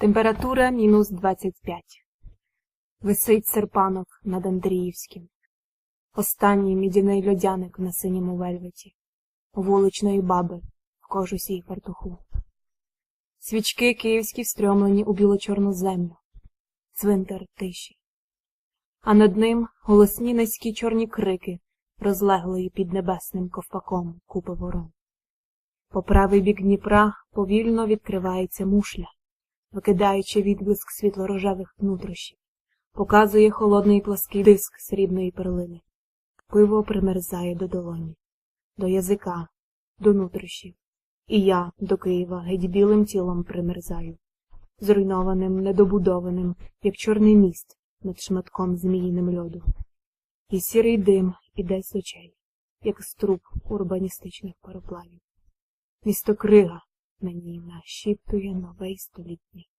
Температура мінус 25. Висить серпанок над Андріївським. Останній мідяний льодяник на синьому вельветі. Вуличної баби в кожусі й фартуху. Свічки київські встрьомлені у біло-чорну землю. Цвинтар тиші. А над ним голосні низькі чорні крики, розлеглої під небесним ковпаком купи ворон. По правий бік Дніпра повільно відкривається мушля, викидаючи відблиск світло-рожевих показує холодний плаский диск срібної перлини. Пиво примерзає до долоні, до язика, до нутрощів. І я до Києва геть білим тілом примерзаю, зруйнованим, недобудованим, як чорний міст над шматком зміїним льоду. І сірий дим іде з очей, як з труб урбаністичних пароплавів. Місто Крига мені нашіптує новий столітній